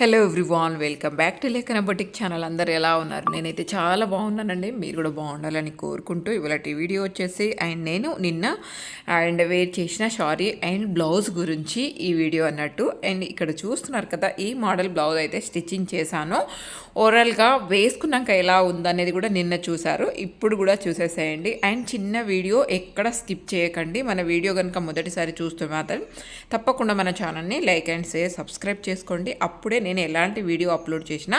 Hello everyone welcome back to Lekhana boutique channel అందరు ఎలా ఉన్నారు? నేనైతే చాలా బాగున్నానండి. మీరు కూడా బాగుండాలని కోరుకుంటూ ఇవాళ వీడియో వచ్చేసి అండ్ నేను నిన్న అండ్ వేర్ చేసిన షారీ అండ్ బ్లౌజ్ గురించి ఈ వీడియో అన్నట్టు. అండ్ ఇక్కడ చూస్తున్నారు కదా ఈ మోడల్ బ్లౌజ్ అయితే స్టిచ్చింగ్ చేశాను. ఓవరాల్గా వేసుకున్నాక ఎలా ఉందనేది కూడా నిన్న చూశారు. ఇప్పుడు కూడా చూసేసేయండి. అండ్ చిన్న వీడియో ఎక్కడ స్కిప్ చేయకండి. మన వీడియో కనుక మొదటిసారి చూస్తే మాత్రం తప్పకుండా మన ఛానల్ని లైక్ అండ్ షేర్ సబ్స్క్రైబ్ చేసుకోండి. అప్పుడే నేను ఎలాంటి వీడియో అప్లోడ్ చేసినా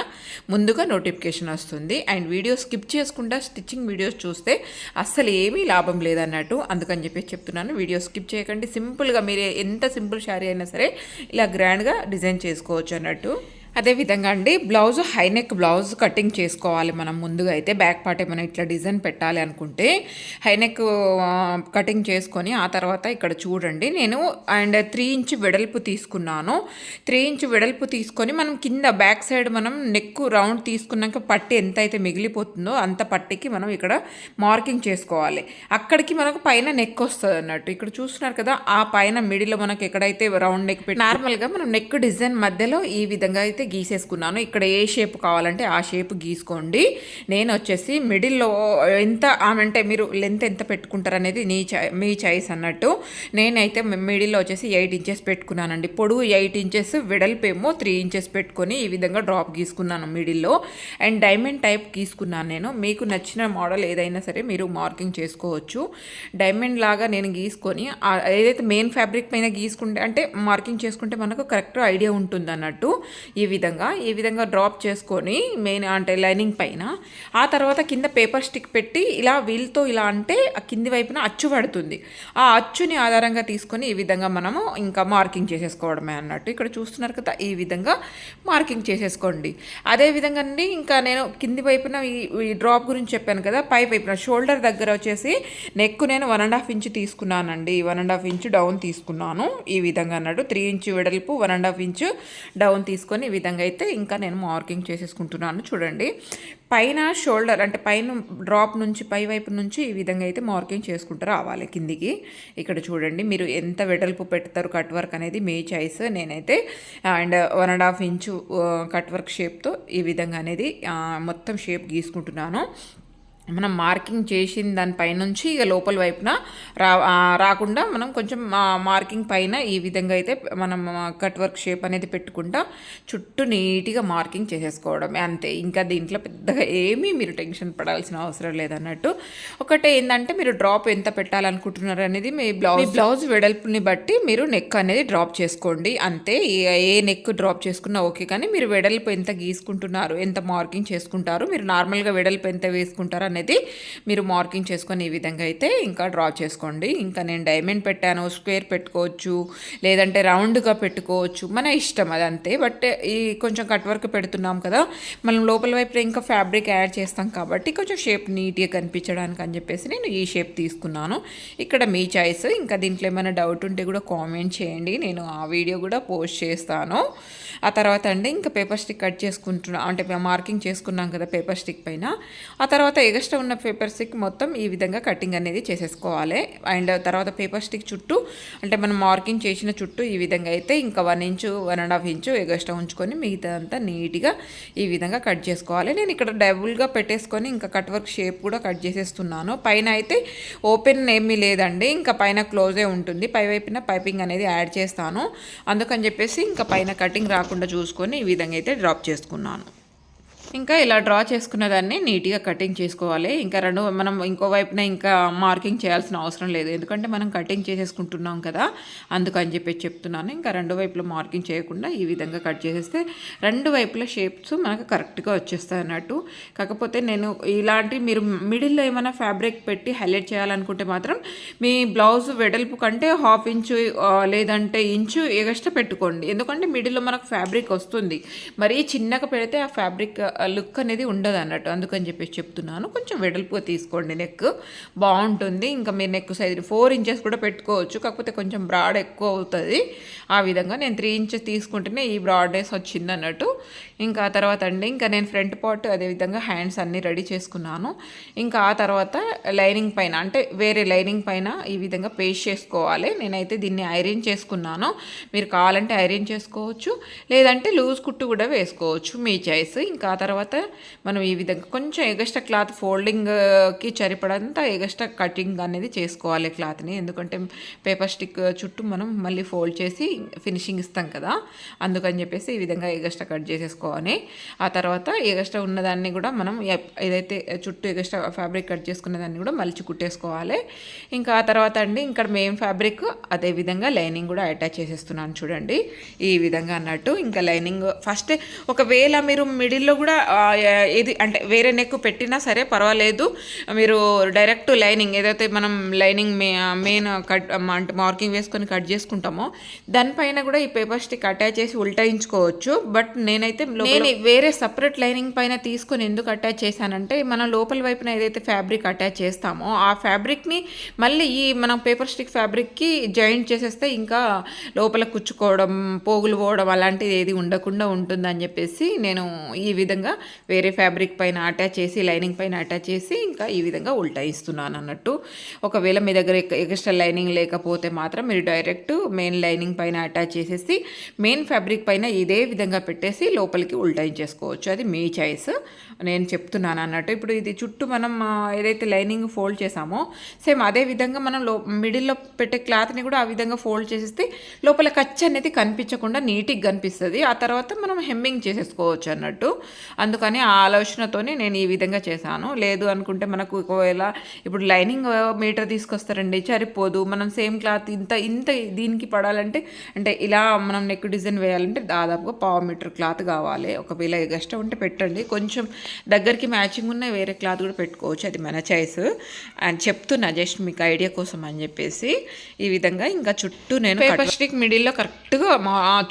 ముందుగా నోటిఫికేషన్ వస్తుంది. అండ్ వీడియో స్కిప్ చేసుకుంటా స్టిచ్చింగ్ వీడియోస్ చూస్తే అస్సలు ఏమీ లాభం లేదన్నట్టు అందుకని చెప్పేసి చెప్తున్నాను. వీడియో స్కిప్ చేయకండి. సింపుల్గా మీరు ఎంత సింపుల్ శారీ అయినా సరే ఇలా గ్రాండ్గా డిజైన్ చేసుకోవచ్చు అన్నట్టు. అదేవిధంగా అండి బ్లౌజ్ హైనెక్ బ్లౌజ్ కటింగ్ చేసుకోవాలి మనం ముందుగా అయితే. బ్యాక్ పార్ట్ ఏమైనా ఇట్లా డిజైన్ పెట్టాలి అనుకుంటే హైనెక్ కటింగ్ చేసుకొని ఆ తర్వాత ఇక్కడ చూడండి. నేను అండ్ త్రీ ఇంచ్ వెడల్పు తీసుకున్నాను. త్రీ ఇంచ్ వెడల్పు తీసుకొని మనం కింద బ్యాక్ సైడ్ మనం నెక్ రౌండ్ తీసుకున్నాక పట్టి ఎంత అయితే మిగిలిపోతుందో అంత పట్టికి మనం ఇక్కడ మార్కింగ్ చేసుకోవాలి. అక్కడికి మనకు పైన నెక్ వస్తుంది అన్నట్టు. ఇక్కడ చూస్తున్నారు కదా ఆ పైన మిడిలో మనకి ఎక్కడైతే రౌండ్ నెక్ పెట్టి నార్మల్గా మనం నెక్ డిజైన్ మధ్యలో ఈ విధంగా అయితే గీసేసుకున్నాను. ఇక్కడ ఏ షేప్ కావాలంటే ఆ షేప్ గీసుకోండి. నేను వచ్చేసి మిడిల్లో ఎంత అంటే మీరు లెంత్ ఎంత పెట్టుకుంటారు అనేది నీ చై మీ చాయిస్ అన్నట్టు. నేనైతే మిడిల్లో వచ్చేసి ఎయిట్ ఇంచెస్ పెట్టుకున్నానండి. పొడుగు ఎయిట్ ఇంచెస్ వెడల్పేమో త్రీ ఇంచెస్ పెట్టుకొని ఈ విధంగా డ్రాప్ గీసుకున్నాను మిడిల్లో. అండ్ డైమండ్ టైప్ గీసుకున్నాను నేను. మీకు నచ్చిన మోడల్ ఏదైనా సరే మీరు మార్కింగ్ చేసుకోవచ్చు. డైమండ్ లాగా నేను గీసుకొని ఏదైతే మెయిన్ ఫ్యాబ్రిక్ పైన గీసుకుంటే అంటే మార్కింగ్ చేసుకుంటే మనకు కరెక్ట్ ఐడియా ఉంటుంది అన్నట్టు ఈ విధంగా ఈ విధంగా డ్రాప్ చేసుకొని మెయిన్ అంటే లైనింగ్ పైన ఆ తర్వాత కింద పేపర్ స్టిక్ పెట్టి ఇలా వీల్తో ఇలా అంటే ఆ కింది వైపున అచ్చు పడుతుంది. ఆ అచ్చుని ఆధారంగా తీసుకొని ఈ విధంగా మనము ఇంకా మార్కింగ్ చేసేసుకోవడమే అన్నట్టు. ఇక్కడ చూస్తున్నారు కదా ఈ విధంగా మార్కింగ్ చేసేసుకోండి. అదే విధంగా అండి ఇంకా నేను కింది వైపున ఈ డ్రాప్ గురించి చెప్పాను కదా పై వైపున షోల్డర్ దగ్గర వచ్చేసి నెక్ నేను వన్ అండ్ హాఫ్ ఇంచ్ తీసుకున్నానండి. One and half inch down తీసుకున్నాను. ఈ విధంగా అన్నట్టు త్రీ ఇంచ్ వెడల్పు one and half inch down తీసుకొని విధంగా అయితే ఇంకా నేను మార్కింగ్ చేసేసుకుంటున్నాను. చూడండి. పైన షోల్డర్ అంటే పైన డ్రాప్ నుంచి పై వైపు నుంచి ఈ విధంగా అయితే మార్కింగ్ చేసుకుంటూ రావాలి కిందికి. ఇక్కడ చూడండి. మీరు ఎంత వెడల్పు పెడతారు కట్ వర్క్ అనేది మీ చాయిస్. నేనైతే and one and half inch cut work షేప్తో ఈ విధంగా అనేది మొత్తం షేప్ గీసుకుంటున్నాను. మనం మార్కింగ్ చేసిన దానిపైనుంచి ఇక లోపల వైపున రా రాకుండా మనం కొంచెం మార్కింగ్ పైన ఈ విధంగా అయితే మనం కట్ వర్క్ షేప్ అనేది పెట్టుకుంటా చుట్టూ నీట్గా మార్కింగ్ చేసేసుకోవడం. అంతే. ఇంకా దీంట్లో పెద్దగా ఏమీ మీరు టెన్షన్ పడాల్సిన అవసరం లేదన్నట్టు. ఒకటే ఏంటంటే మీరు డ్రాప్ ఎంత పెట్టాలనుకుంటున్నారు అనేది మీ బ్లౌజ్ బ్లౌజ్ వెడల్పుని బట్టి మీరు నెక్ అనేది డ్రాప్ చేసుకోండి. అంతే. ఏ నెక్ డ్రాప్ చేసుకున్నా ఓకే కానీ మీరు వెడల్పు ఎంత గీసుకుంటున్నారు ఎంత మార్కింగ్ చేసుకుంటారు మీరు నార్మల్గా వెడల్పు ఎంత వేసుకుంటారు అనేది మీరు మార్కింగ్ చేసుకొని ఈ విధంగా అయితే ఇంకా డ్రా చేసుకోండి. ఇంకా నేను డైమండ్ పెట్టాను స్క్వేర్ పెట్టుకోవచ్చు లేదంటే రౌండ్గా పెట్టుకోవచ్చు మన ఇష్టం అదంతే. బట్ ఈ కొంచెం కట్ వర్క్ పెడుతున్నాం కదా మనం లోపల వైపు ఇంకా ఫ్యాబ్రిక్ యాడ్ చేస్తాం కాబట్టి కొంచెం షేప్ నీట్గా కనిపించడానికి అని చెప్పేసి నేను ఈ షేప్ తీసుకున్నాను. ఇక్కడ మీ చాయిస్. ఇంకా దీంట్లో ఏమైనా డౌట్ ఉంటే కూడా కామెంట్ చేయండి. నేను ఆ వీడియో కూడా పోస్ట్ చేస్తాను. ఆ తర్వాత అండి ఇంకా పేపర్ స్టిక్ కట్ చేసుకుంటున్నాం అంటే మార్కింగ్ చేసుకున్నాం కదా పేపర్ స్టిక్ పైన. ఆ తర్వాత ఎగస్ట్రా ఉన్న పేపర్ స్టిక్ మొత్తం ఈ విధంగా కటింగ్ అనేది చేసేసుకోవాలి. అండ్ తర్వాత పేపర్ స్టిక్ చుట్టూ అంటే మనం మార్కింగ్ చేసిన చుట్టూ ఈ విధంగా అయితే ఇంకా one inch one and half inch extra ఉంచుకొని మిగతా అంతా నీట్గా ఈ విధంగా కట్ చేసుకోవాలి. నేను ఇక్కడ డబుల్గా పెట్టేసుకొని ఇంకా కట్ వర్క్ షేప్ కూడా కట్ చేసేస్తున్నాను. పైన అయితే ఓపెన్ ఏమీ లేదండి. ఇంకా పైన క్లోజే ఉంటుంది. పై వైపున పైపింగ్ అనేది యాడ్ చేస్తాను. అందుకని చెప్పేసి ఇంకా పైన కటింగ్ రాకుండా చూసుకొని ఈ విధంగా అయితే డ్రాప్ చేసుకున్నాను. ఇంకా ఇలా డ్రా చేసుకున్న దాన్ని నీట్గా కటింగ్ చేసుకోవాలి. ఇంకా రెండు మనం ఇంకో వైపున ఇంకా మార్కింగ్ చేయాల్సిన అవసరం లేదు. ఎందుకంటే మనం కటింగ్ చేసేసుకుంటున్నాం కదా అందుకని చెప్పి చెప్తున్నాను. ఇంకా రెండు వైపులో మార్కింగ్ చేయకుండా ఈ విధంగా కట్ చేసేస్తే రెండు వైపుల షేప్స్ మనకు కరెక్ట్గా వచ్చేస్తాయి అన్నట్టు. కాకపోతే నేను ఇలాంటి మీరు మిడిల్లో ఏమైనా ఫ్యాబ్రిక్ పెట్టి హైలైట్ చేయాలనుకుంటే మాత్రం మీ బ్లౌజ్ వెడల్పు కంటే హాఫ్ ఇంచు లేదంటే ఇంచు ఎగస్ట్రా పెట్టుకోండి. ఎందుకంటే మిడిల్లో మనకు ఫ్యాబ్రిక్ వస్తుంది. మరీ చిన్నగా పెడితే ఆ ఫ్యాబ్రిక్ లుక్ అనేది ఉండదు అన్నట్టు అందుకని చెప్పేసి చెప్తున్నాను. కొంచెం వెడల్పుగా తీసుకోండి నెక్. బాగుంటుంది. ఇంకా మీరు నెక్ సైజ్ ఫోర్ ఇంచెస్ కూడా పెట్టుకోవచ్చు. కాకపోతే కొంచెం బ్రాడ్ ఎక్కువ అవుతుంది. ఆ విధంగా నేను త్రీ ఇంచెస్ తీసుకుంటేనే ఈ బ్రాడ్నెస్ వచ్చింది అన్నట్టు ఇంకా ఆ తర్వాత అండి ఇంకా నేను ఫ్రంట్ పార్ట్ అదేవిధంగా హ్యాండ్స్ అన్నీ రెడీ చేసుకున్నాను. ఇంకా ఆ తర్వాత లైనింగ్ పైన అంటే వేరే లైనింగ్ పైన ఈ విధంగా పేస్ట్ చేసుకోవాలి. నేనైతే దీన్ని ఐరన్ చేసుకున్నాను. మీరు కావాలంటే ఐరన్ చేసుకోవచ్చు. లేదంటే లూజ్ కుట్టు కూడా వేసుకోవచ్చు. మీ చాయిస్. ఇంకా ఆ తర్వాత తర్వాత మనం ఈ విధంగా కొంచెం ఎగస్ట్రా క్లాత్ ఫోల్డింగ్కి సరిపడంతా ఎగస్ట్రా కటింగ్ అనేది చేసుకోవాలి క్లాత్ని ఎందుకంటే పేపర్ స్టిక్ uh, చుట్టూ మనం మళ్ళీ ఫోల్డ్ చేసి ఫినిషింగ్ ఇస్తాం కదా. అందుకని చెప్పేసి ఈ విధంగా ఎగస్ట్రా కట్ చేసేసుకోవాలి. ఆ తర్వాత ఎగస్ట్రా ఉన్నదాన్ని కూడా మనం ఏదైతే చుట్టూ ఎగస్ట్రా ఫ్యాబ్రిక్ కట్ చేసుకున్న దాన్ని కూడా మలిచి కుట్టేసుకోవాలి. ఇంకా ఆ తర్వాత అండి ఇక్కడ మెయిన్ ఫ్యాబ్రిక్ అదే విధంగా లైనింగ్ కూడా అటాచ్ చేసేస్తున్నాను చూడండి. ఈ విధంగా అన్నట్టు ఇంకా లైనింగ్ ఫస్ట్ ఒకవేళ మీరు మిడిల్లో కూడా ఏది అంటే వేరే నెక్ పెట్టినా సరే పర్వాలేదు. మీరు డైరెక్ట్ లైనింగ్ ఏదైతే మనం లైనింగ్ మెయిన్ కట్ అంటే మార్కింగ్ వేసుకొని కట్ చేసుకుంటామో దానిపైన కూడా ఈ పేపర్ స్టిక్ అటాచ్ చేసి ఉల్టాయించుకోవచ్చు బట్ నేనైతే నేను వేరే సపరేట్ లైనింగ్ పైన తీసుకొని ఎందుకు అటాచ్ చేశానంటే మనం లోపల వైపున ఏదైతే ఫ్యాబ్రిక్ అటాచ్ చేస్తామో ఆ ఫ్యాబ్రిక్ని మళ్ళీ ఈ మనం పేపర్ స్టిక్ ఫ్యాబ్రిక్కి జాయింట్ చేసేస్తే ఇంకా లోపల కుచ్చుకోవడం పోగులు పోవడం అలాంటిది ఏది ఉండకుండా ఉంటుందని చెప్పేసి నేను ఈ విధంగా వేరే ఫ్యాబ్రిక్ పైన అటాచ్ చేసి లైనింగ్ పైన అటాచ్ చేసి ఇంకా ఈ విధంగా ఉల్టాయిస్తున్నాను అన్నట్టు. ఒకవేళ మీ దగ్గర ఎక్స్ట్రా లైనింగ్ లేకపోతే మాత్రం మీరు డైరెక్ట్ మెయిన్ లైనింగ్ పైన అటాచ్ చేసేసి మెయిన్ ఫ్యాబ్రిక్ పైన ఇదే విధంగా పెట్టేసి లోపలికి ఉల్టాయించేసుకోవచ్చు అది మీ చాయిస్. నేను చెప్తున్నాను అన్నట్టు. ఇప్పుడు ఇది చుట్టూ మనం ఏదైతే లైనింగ్ ఫోల్డ్ చేసామో సేమ్ అదే విధంగా మనం లో మిడిల్లో పెట్టే క్లాత్ని కూడా ఆ విధంగా ఫోల్డ్ చేసేస్తే లోపల ఖర్చు అనేది కనిపించకుండా నీట్గా కనిపిస్తుంది. ఆ తర్వాత మనం హెమ్మింగ్ చేసేసుకోవచ్చు అన్నట్టు. అందుకని ఆ ఆలోచనతోనే నేను ఈ విధంగా చేశాను. లేదు అనుకుంటే మనకు ఒకవేళ ఇప్పుడు లైనింగ్ మీటర్ తీసుకొస్తారండి సరిపోదు. మనం సేమ్ క్లాత్ ఇంత ఇంత దీనికి పడాలంటే అంటే ఇలా మనం నెక్ డిజైన్ వేయాలంటే దాదాపుగా పావు మీటర్ క్లాత్ కావాలి. ఒకవేళ ఎగస్ట్రా ఉంటే పెట్టండి. కొంచెం దగ్గరికి మ్యాచింగ్ ఉన్న వేరే క్లాత్ కూడా పెట్టుకోవచ్చు. అది మన చాయిస్ అండ్ చెప్తున్నా జస్ట్ మీకు ఐడియా కోసం అని చెప్పేసి ఈ విధంగా ఇంకా చుట్టూ నేను పేపర్ స్టిక్ మిడిల్లో కరెక్ట్గా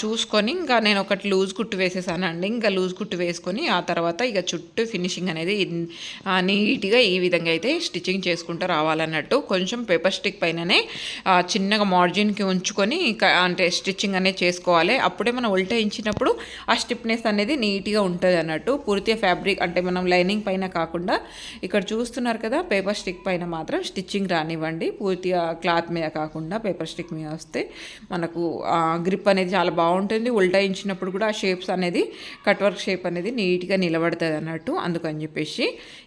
చూసుకొని ఇంకా నేను ఒకటి లూజ్ కుట్టు వేసేసానండి. ఇంకా లూజ్ కుట్టు వేసుకొని ఆ ఆ తర్వాత ఇక చుట్టూ ఫినిషింగ్ అనేది నీట్గా ఈ విధంగా అయితే స్టిచ్చింగ్ చేసుకుంటూ రావాలన్నట్టు కొంచెం పేపర్ స్టిక్ పైననే చిన్నగా మార్జిన్కి ఉంచుకొని అంటే స్టిచ్చింగ్ అనేది చేసుకోవాలి. అప్పుడే మనం ఉల్టాయించినప్పుడు ఆ స్టిప్నెస్ అనేది నీట్గా ఉంటుంది అన్నట్టు. పూర్తిగా ఫ్యాబ్రిక్ అంటే మనం లైనింగ్ పైన కాకుండా ఇక్కడ చూస్తున్నారు కదా పేపర్ స్టిక్ పైన మాత్రం స్టిచ్చింగ్ రానివ్వండి. పూర్తిగా క్లాత్ మీద కాకుండా పేపర్ స్టిక్ మీద వస్తే మనకు గ్రిప్ అనేది చాలా బాగుంటుంది. ఉల్టాయించినప్పుడు కూడా ఆ షేప్స్ అనేది కట్ వర్క్ షేప్ అనేది నీట్గా నిలబడుతుంది అన్నట్టు అందుకని చెప్పేసి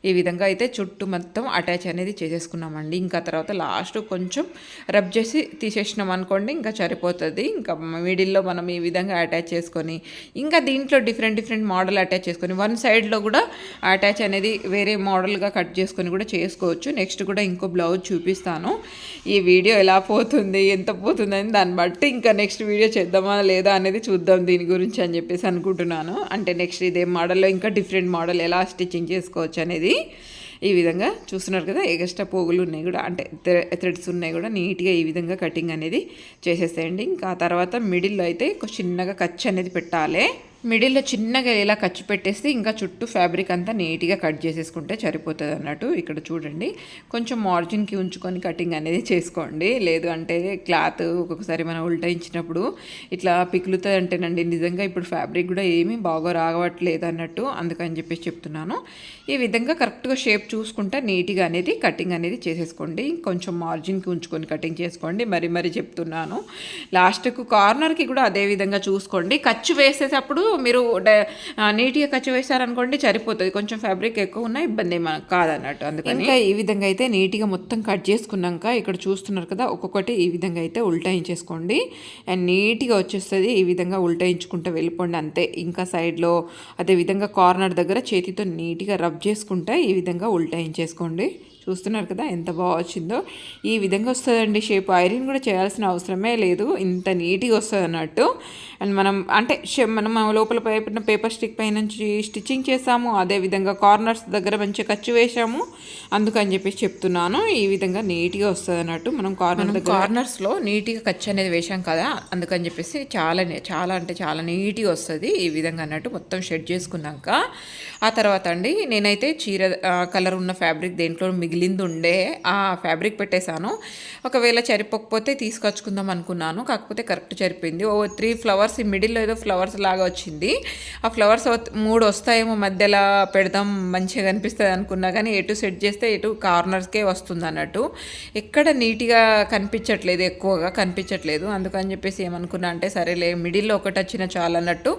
ఈ విధంగా అయితే చుట్టూ మొత్తం అటాచ్ అనేది చేసేసుకున్నామండి. ఇంకా తర్వాత లాస్ట్ కొంచెం రబ్ చేసి తీసేసినాం అనుకోండి ఇంకా సరిపోతుంది. ఇంకా మిడిల్లో మనం ఈ విధంగా అటాచ్ చేసుకొని ఇంకా దీంట్లో డిఫరెంట్ డిఫరెంట్ మోడల్ అటాచ్ చేసుకొని వన్ సైడ్లో కూడా అటాచ్ అనేది వేరే మోడల్గా కట్ చేసుకొని కూడా చేసుకోవచ్చు. నెక్స్ట్ కూడా ఇంకో బ్లౌజ్ చూపిస్తాను. ఈ వీడియో ఎలా పోతుంది ఎంత పోతుంది అని దాన్ని బట్టి ఇంకా నెక్స్ట్ వీడియో చేద్దామా లేదా అనేది చూద్దాం దీని గురించి అని చెప్పేసి అనుకుంటున్నాను. అంటే నెక్స్ట్ ఇదే మోడల్లో ఇంకా డిఫరెంట్ మోడల్ ఎలా స్టిచ్చింగ్ చేసుకోవచ్చు అనేది ఈ విధంగా చూస్తున్నారు కదా ఎగస్ట్రా పోగులు ఉన్నాయి కూడా అంటే థ్రెడ్స్ ఉన్నాయి కూడా నీట్గా ఈ విధంగా కటింగ్ అనేది చేసేసేయండి. ఇంకా తర్వాత మిడిల్లో అయితే చిన్నగా ఖర్చు అనేది పెట్టాలి. మిడిల్లో చిన్నగా ఇలా ఖర్చు పెట్టేసి ఇంకా చుట్టూ ఫ్యాబ్రిక్ అంతా నీట్గా కట్ చేసేసుకుంటే సరిపోతుంది అన్నట్టు ఇక్కడ చూడండి. కొంచెం మార్జిన్కి ఉంచుకొని కటింగ్ అనేది చేసుకోండి. లేదు అంటే క్లాత్ ఒక్కొక్కసారి మనం ఉల్టాయించినప్పుడు ఇట్లా పిక్కులుతుంది అంటేనండి నిజంగా ఇప్పుడు ఫ్యాబ్రిక్ కూడా ఏమీ బాగా రావట్లేదు అన్నట్టు అందుకని చెప్పేసి చెప్తున్నాను. ఈ విధంగా కరెక్ట్గా షేప్ చూసుకుంటే నీట్గా అనేది కటింగ్ అనేది చేసేసుకోండి. కొంచెం మార్జిన్కి ఉంచుకొని కటింగ్ చేసుకోండి. మరి మరి చెప్తున్నాను. లాస్ట్కు కార్నర్కి కూడా అదే విధంగా చూసుకోండి. ఖర్చు వేసేటప్పుడు మీరు నీట్గా ఖర్చు వేసారనుకోండి సరిపోతుంది. కొంచెం ఫ్యాబ్రిక్ ఎక్కువ ఉన్నా ఇబ్బంది ఏమీ కాదన్నట్టు అందుకని. ఇంకా ఈ విధంగా అయితే నీట్గా మొత్తం కట్ చేసుకున్నాక ఇక్కడ చూస్తున్నారు కదా ఒక్కొక్కటి ఈ విధంగా అయితే ఉల్టాయించేసుకోండి. అండ్ నీట్గా వచ్చేస్తుంది ఈ విధంగా ఉల్టాయించుకుంటూ వెళ్ళిపోండి అంతే. ఇంకా సైడ్లో అదే విధంగా కార్నర్ దగ్గర చేతితో నీట్గా రబ్ చేసుకుంటా ఈ విధంగా ఉల్టాయించేసుకోండి. చూస్తున్నారు కదా ఎంత బాగా వచ్చిందో. ఈ విధంగా వస్తుందండి షేప్. ఐరన్ కూడా చేయాల్సిన అవసరమే లేదు. ఇంత నీట్గా వస్తుంది అన్నట్టు అండ్ మనం అంటే మనం లోపల పైన పేపర్ స్టిక్ పై నుంచి స్టిచ్చింగ్ చేసాము. అదే విధంగా కార్నర్స్ దగ్గర మంచిగా ఖర్చు వేసాము అందుకని చెప్పేసి చెప్తున్నాను. ఈ విధంగా నీట్గా వస్తుంది అన్నట్టు మనం కార్నర్ దగ్గర కార్నర్స్లో నీట్గా ఖర్చు అనేది వేసాం కదా అందుకని చెప్పేసి చాలా చాలా అంటే చాలా నీట్గా వస్తుంది ఈ విధంగా అన్నట్టు మొత్తం షెడ్ చేసుకున్నాక. ఆ తర్వాత అండి నేనైతే చీర కలర్ ఉన్న ఫ్యాబ్రిక్ దేంట్లో మిగిలింది ఉండే ఆ ఫ్యాబ్రిక్ పెట్టేశాను. ఒకవేళ చరిపోకపోతే తీసుకొచ్చుకుందాం అనుకున్నాను. కాకపోతే కరెక్ట్ సరిపోయింది. ఓ త్రీ ఫ్లవర్స్ ఈ మిడిల్లో ఏదో ఫ్లవర్స్ లాగా వచ్చింది. ఆ ఫ్లవర్స్ మూడు వస్తాయేమో మధ్యలో పెడదాం మంచిగా కనిపిస్తుంది అనుకున్నా కానీ ఎటు సెట్ చేస్తే ఎటు కార్నర్స్కే వస్తుంది అన్నట్టు ఎక్కడ నీట్గా కనిపించట్లేదు ఎక్కువగా కనిపించట్లేదు. అందుకని చెప్పేసి ఏమనుకున్నా అంటే సరేలే మిడిల్లో ఒకటి వచ్చిన చాలు అన్నట్టు.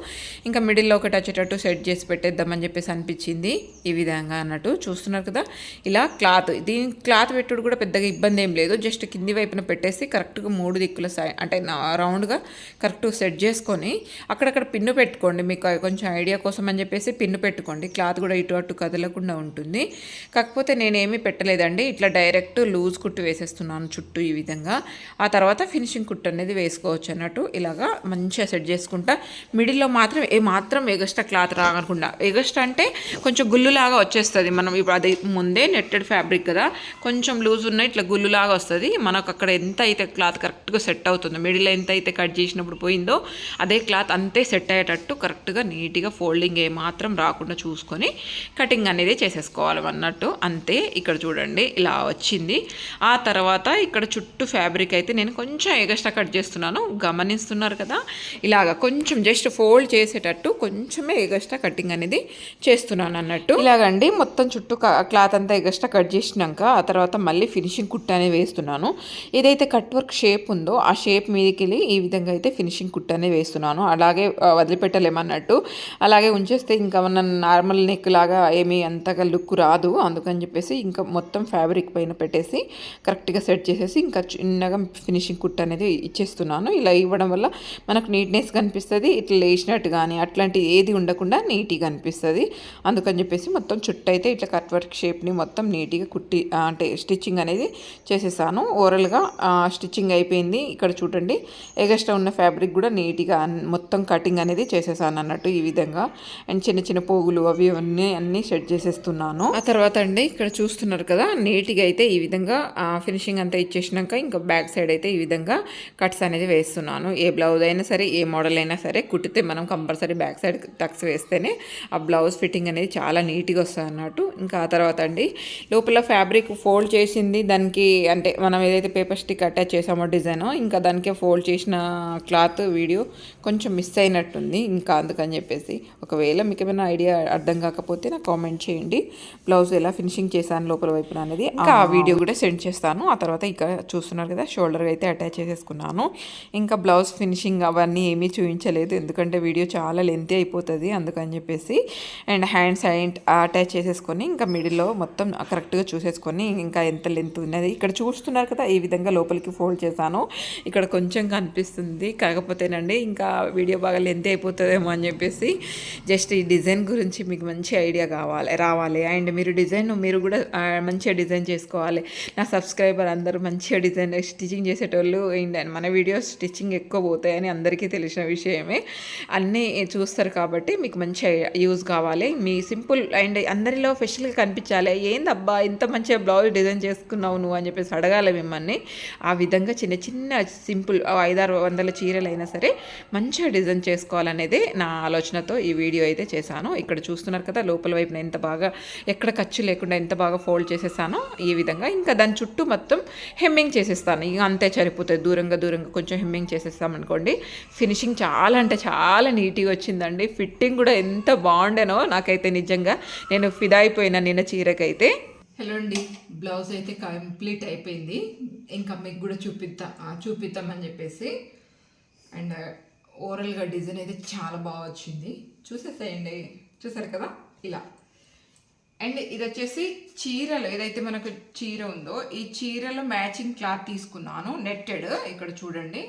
ఇంకా మిడిల్లో ఒకటి వచ్చేటట్టు సెట్ చేసి పెట్టేద్దామని చెప్పేసి అనిపించింది. ఈ విధంగా అన్నట్టు చూస్తున్నారు కదా. ఇలా క్లాత్ క్లాత్. దీని క్లాత్ పెట్టుడు కూడా పెద్దగా ఇబ్బంది ఏం లేదు. జస్ట్ కింది వైపున పెట్టేసి కరెక్ట్గా మూడు దిక్కుల సై అంటే నా- రౌండ్గా కరెక్ట్ సెట్ చేసుకొని అక్కడక్కడ పిన్ను పెట్టుకోండి. మీకు కొంచెం ఐడియా కోసం అని చెప్పేసి పిన్ను పెట్టుకోండి. క్లాత్ కూడా ఇటు అటు కదలకుండా ఉంటుంది. కాకపోతే నేనేమీ పెట్టలేదండి. ఇట్లా డైరెక్ట్ లూజ్ కుట్టు వేసేస్తున్నాను చుట్టూ ఈ విధంగా. ఆ తర్వాత ఫినిషింగ్ కుట్టు అనేది వేసుకోవచ్చు అన్నట్టు ఇలాగా మంచిగా సెట్ చేసుకుంటా. మిడిల్లో మాత్రం ఏ మాత్రం ఎగస్ట్రా క్లాత్ రాకుండా. ఎగస్ట్రా అంటే కొంచెం గుల్లులాగా వచ్చేస్తుంది. మనం ఇప్పుడు అది ముందే నెట్టెడ్ ఫ్యాబ్రిక్ కదా కొంచెం లూజ్ ఉన్న ఇట్లా గుల్లులాగా వస్తుంది. మనకు అక్కడ ఎంత అయితే క్లాత్ కరెక్ట్గా సెట్ అవుతుందో మిడిల్ ఎంత అయితే కట్ చేసినప్పుడు పోయిందో అదే క్లాత్ అంతే సెట్ అయ్యేటట్టు కరెక్ట్గా నీట్గా ఫోల్డింగ్ ఏ మాత్రం రాకుండా చూసుకొని కటింగ్ అనేది చేసేసుకోవాలి అన్నట్టు. అంతే ఇక్కడ చూడండి ఇలా వచ్చింది. ఆ తర్వాత ఇక్కడ చుట్టూ ఫ్యాబ్రిక్ అయితే నేను కొంచెం ఎగస్ట్రా కట్ చేస్తున్నాను. గమనిస్తున్నారు కదా ఇలాగ కొంచెం జస్ట్ ఫోల్డ్ చేసేటట్టు కొంచెమే ఎగస్ట్రా కటింగ్ అనేది చేస్తున్నాను అన్నట్టు. ఇలాగండి మొత్తం చుట్టూ క్లాత్ అంతా ఎగస్ట్రా కట్ చేసినాక ఆ తర్వాత మళ్ళీ ఫినిషింగ్ కుట్ట అనేది వేస్తున్నాను. ఏదైతే కట్ వర్క్ షేప్ ఉందో ఆ షేప్ మీదకి వెళ్ళి ఈ విధంగా అయితే ఫినిషింగ్ కుట్ట అనేది వేస్తున్నాను. అలాగే వదిలిపెట్టలేమన్నట్టు. అలాగే ఉంచేస్తే ఇంకా మన నార్మల్ నెక్ లాగా ఏమీ అంతగా లుక్ రాదు. అందుకని చెప్పేసి ఇంకా మొత్తం ఫ్యాబ్రిక్ పైన పెట్టేసి కరెక్ట్గా సెట్ చేసేసి ఇంకా చిన్నగా ఫినిషింగ్ కుట్ అనేది ఇచ్చేస్తున్నాను. ఇలా ఇవ్వడం వల్ల మనకు నీట్నెస్ కనిపిస్తుంది. ఇట్లా లేచినట్టు కానీ అట్లాంటి ఏది ఉండకుండా నీట్గా అనిపిస్తుంది. అందుకని చెప్పేసి మొత్తం చుట్టూ అయితే ఇట్లా కట్ వర్క్ షేప్ని మొత్తం నీట్గా కుట్టి అంటే స్టిచ్చింగ్ అనేది చేసేసాను. ఓవరాల్గా స్టిచ్చింగ్ అయిపోయింది. ఇక్కడ చూడండి ఎగస్ట్రా ఉన్న ఫ్యాబ్రిక్ కూడా నీట్గా మొత్తం కటింగ్ అనేది చేసేసాను అన్నట్టు ఈ విధంగా. అండ్ చిన్న చిన్న పోగులు అవి అన్నీ అన్నీ సెట్ చేసేస్తున్నాను. ఆ తర్వాత అండి ఇక్కడ చూస్తున్నారు కదా నీట్గా అయితే ఈ విధంగా ఫినిషింగ్ అంతా ఇచ్చేసినాక ఇంకా బ్యాక్ సైడ్ అయితే ఈ విధంగా కట్స్ అనేది వేస్తున్నాను. ఏ బ్లౌజ్ అయినా సరే ఏ మోడల్ అయినా సరే కుట్టితే మనం కంపల్సరీ బ్యాక్ సైడ్ టక్స్ వేస్తేనే ఆ బ్లౌజ్ ఫిట్టింగ్ అనేది చాలా నీట్గా వస్తుంది అన్నట్టు. ఇంకా ఆ తర్వాత అండి లోపల ఫ్యాబ్రిక్ ఫోల్డ్ చేసింది దానికి అంటే మనం ఏదైతే పేపర్ స్టిక్ అటాచ్ చేసామో డిజైన్ ఇంకా దానికే ఫోల్డ్ చేసిన క్లాత్ వీడియో కొంచెం మిస్ అయినట్టుంది. ఇంకా అందుకని చెప్పేసి ఒకవేళ మీకు ఏమైనా ఐడియా అర్థం కాకపోతే నాకు కామెంట్ చేయండి. బ్లౌజ్ ఎలా ఫినిషింగ్ చేశాను లోపల వైపున అనేది. ఇంకా ఆ వీడియో కూడా సెండ్ చేస్తాను. ఆ తర్వాత ఇక్కడ చూస్తున్నారు కదా షోల్డర్ అయితే అటాచ్ చేసేసుకున్నాను. ఇంకా బ్లౌజ్ ఫినిషింగ్ అవన్నీ ఏమీ చూపించలేదు. ఎందుకంటే వీడియో చాలా లెంతీ అయిపోతుంది అందుకని చెప్పేసి. అండ్ హ్యాండ్స్ హ్యాండ్ అటాచ్ చేసేసుకొని ఇంకా మిడిల్లో మొత్తం కరెక్ట్గా చూసేసుకొని ఇంకా ఎంత లెంత్ ఉన్నది. ఇక్కడ చూస్తున్నారు కదా ఈ విధంగా లోపలికి ఫోల్డ్ చేశాను. ఇక్కడ కొంచెం కనిపిస్తుంది. కాకపోతేనండి ఇంకా వీడియో బాగా లెంత్ అయిపోతుందేమో అని చెప్పేసి జస్ట్ ఈ డిజైన్ గురించి మీకు మంచి ఐడియా కావాలి రావాలి. అండ్ మీరు డిజైన్ మీరు కూడా మంచిగా డిజైన్ చేసుకోవాలి. నా సబ్స్క్రైబర్ అందరూ మంచిగా డిజైన్ స్టిచ్చింగ్ చేసేటోళ్ళు. ఏంటి మన వీడియోస్ స్టిచ్చింగ్ ఎక్కువ పోతాయని అందరికీ తెలిసిన విషయమే. అన్నీ చూస్తారు కాబట్టి మీకు మంచి యూజ్ కావాలి. మీ సింపుల్ అండ్ అందరిలో స్పెషల్గా కనిపించాలి. ఏందబ్బా ఇంత మంచిగా బ్లౌజ్ డిజైన్ చేసుకున్నావు నువ్వు అని చెప్పేసి అడగాలి మిమ్మల్ని. ఆ విధంగా చిన్న చిన్న సింపుల్ ఐదారు వందల చీరలు అయినా సరే మంచిగా డిజైన్ చేసుకోవాలనేదే నా ఆలోచనతో ఈ వీడియో అయితే చేశాను. ఇక్కడ చూస్తున్నారు కదా లోపల వైపున ఎంత బాగా ఎక్కడ ఖర్చు లేకుండా ఎంత బాగా ఫోల్డ్ చేసేసానో ఈ విధంగా. ఇంకా దాని చుట్టూ మొత్తం హెమ్మింగ్ చేసేస్తాను. ఇక అంతే సరిపోతుంది దూరంగా దూరంగా కొంచెం హెమ్మింగ్ చేసేస్తామనుకోండి ఫినిషింగ్ చాలా అంటే చాలా నీట్గా వచ్చిందండి. ఫిట్టింగ్ కూడా ఎంత బాగుండేనో నాకైతే నిజంగా. నేను ఫిదా అయిపోయినా నిన్న చీరకైతే. హలో అండి. బ్లౌజ్ అయితే కంప్లీట్ అయిపోయింది. ఇంకా మీకు కూడా చూపిద్దా చూపిద్దామని చెప్పేసి. అండ్ uh, ఓవరాల్గా డిజైన్ అయితే చాలా బాగా వచ్చింది. చూసేసేయండి. చూసారు కదా? ఇలా. అండ్ ఇది వచ్చేసి చీరలు. ఏదైతే మనకు చీర ఉందో ఈ చీరలో మ్యాచింగ్ క్లాత్ తీసుకున్నాను. నెట్టెడ్ ఇక్కడ చూడండి.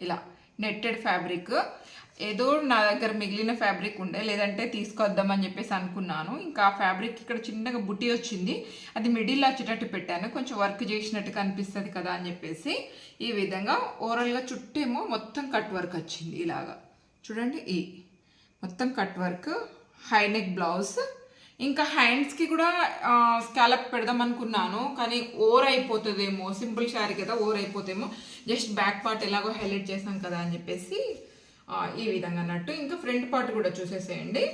ఇలా. నెట్టెడ్ ఫ్యాబ్రిక్ ఏదో నా దగ్గర మిగిలిన ఫ్యాబ్రిక్ ఉండే లేదంటే తీసుకొద్దామని చెప్పేసి అనుకున్నాను. ఇంకా ఆ ఫ్యాబ్రిక్ ఇక్కడ చిన్నగా బుట్టి వచ్చింది. అది మిడిల్ వచ్చేటట్టు పెట్టాను. కొంచెం వర్క్ చేసినట్టు కనిపిస్తుంది కదా అని చెప్పేసి ఈ విధంగా ఓవరాల్గా చుట్టేమో మొత్తం కట్ వర్క్ వచ్చింది ఇలాగా. చూడండి ఈ మొత్తం cut work high neck blouse ఇంకా హ్యాండ్స్కి కూడా స్కాలప్ పెడదాం అనుకున్నాను కానీ ఓవర్ అయిపోతుందేమో. సింపుల్ శారీ కదా ఓవర్ అయిపోతేమో. జస్ట్ బ్యాక్ పార్ట్ ఎలాగో హైలైట్ చేసాం కదా అని చెప్పేసి ఈ విధంగా అన్నట్టు ఇంకా ఫ్రంట్ పార్ట్ కూడా చూసేసేయండి.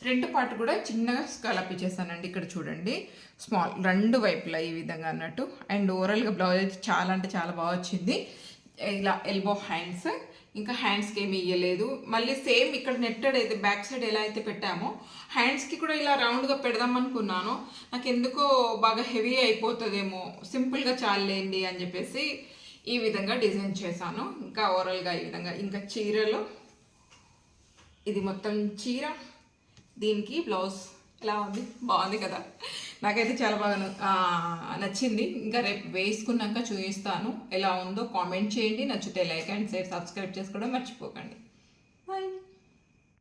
ఫ్రంట్ పార్ట్ కూడా చిన్నగా స్కాలప్ ఇచ్చేసానండి. ఇక్కడ చూడండి. స్మాల్ రెండు వైపులా ఈ విధంగా అన్నట్టు. అండ్ ఓవరాల్గా బ్లౌజ్ అయితే చాలా అంటే చాలా బాగా వచ్చింది. ఇలా ఎల్బో హ్యాండ్స్. ఇంకా హ్యాండ్స్కి ఏమి ఇయ్యలేదు. మళ్ళీ సేమ్ ఇక్కడ నెట్టెడ్ అయితే బ్యాక్ సైడ్ ఎలా అయితే పెట్టామో హ్యాండ్స్కి కూడా ఇలా రౌండ్గా పెడదాం అనుకున్నాను. నాకు ఎందుకో బాగా హెవీ అయిపోతుందేమో. సింపుల్గా చాలేండి అని చెప్పేసి ఈ విధంగా డిజైన్ చేశాను. ఇంకా ఓవరాల్గా ఈ విధంగా ఇంకా చీరలో ఇది మొత్తం చీర దీనికి బ్లౌజ్ ఎలా ఉంది? బాగుంది కదా? నాకైతే చాలా బాగా నచ్చింది. ఇంకా రేపు వేసుకున్నాక చూపిస్తాను. ఎలా ఉందో కామెంట్ చేయండి. నచ్చితే లైక్ అండ్ షేర్ సబ్స్క్రైబ్ చేసుకోవడం మర్చిపోకండి.